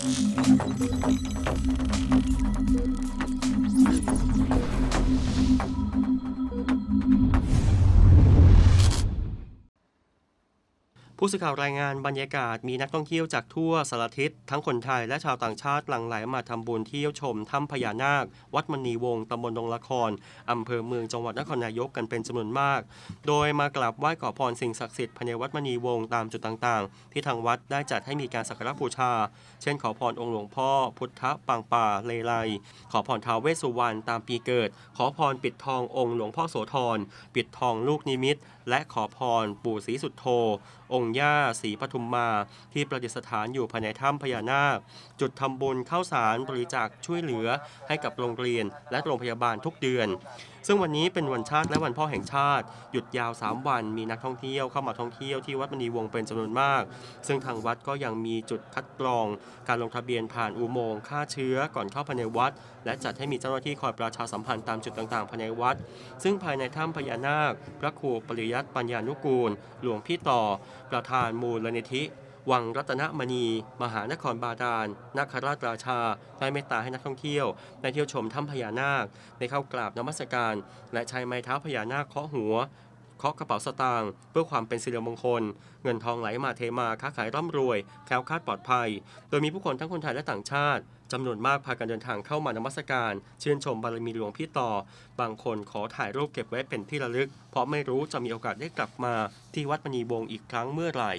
Thank you. ผู้สื่อข่าวรายงานบรรยากาศมีนักท่องเที่ยวจากทั่วสารทิศทั้งคนไทยและชาวต่างชาติหลั่งไหลมาทำบุญเที่ยวชมถ้ำพญานาค วัดมณีวงศ์ตำบลดงละครอำเภอเมืองจังหวัดนครนายกกันเป็นจำนวนมาก โดยมากราบไหว้ขอพรสิ่งศักดิ์สิทธิ์ภายในวัดมณีวงศ์ตามจุดต่างๆ ที่ทางวัดได้จัดให้มีการสักการะบูชา เช่น ขอพรองค์หลวงพ่อ พุทธปางป่าเลไลขอพรท้าวเวสสุวรรณตามปีเกิด ขอพรปิดทององค์หลวงพ่อโสธรปิดทองลูกนิมิตและขอพรปู่ศรีสุดโธองค์ย่าศรีปทุมมา ที่ประดิษฐานอยู่ภายในถ้ำพญานาค จุดทำบุญเข้าสารบริจาคช่วยเหลือให้กับโรงเรียนและโรงพยาบาลทุกเดือน ซึ่งวันนี้เป็นวันชาติและวันพ่อแห่งชาติ หยุดยาว 3 วันมีนักท่องเที่ยวเข้ามาท่องเที่ยวที่วัดมณีวงเป็นจำนวนมาก ซึ่งทางวัดก็ยังมีจุดคัดกรอง การลงทะเบียนผ่านอุโมงค์ฆ่าเชื้อก่อนเข้าภายในวัด และจัดให้มีเจ้าหน้าที่คอยประชาสัมพันธ์ตามจุดต่างๆภายในวัด ซึ่งภายในถ้ำพญานาค พระครูปริยัติปัญญานุกูล หลวงพี่ต่อประธานมูลนิธิ วังรัตนมณี มหานครบาดาลนาคราชราชา ได้เมตตาให้นักท่องเที่ยวได้เที่ยวชมถ้ำพญานาค ได้เข้ากราบนมัสการ และใช้ไม้เท้าพญานาคเคาะหัว เคาะกระเป๋าสตางค์เพื่อความเป็นสิริมงคล เงินทองไหลมาเทมาค้าขายร่ำรวยแคล้วคลาดปลอดภัย โดยมีผู้คนทั้งคนไทยและต่างชาติจำนวนมากพากันเดินทางเข้ามานมัสการชื่นชมบารมีหลวงพี่ต่อ บางคนขอถ่ายรูปเก็บไว้เป็นที่ระลึก เพราะไม่รู้จะมีโอกาสได้กลับมาที่วัดมณีวงศ์อีกครั้งเมื่อไหร่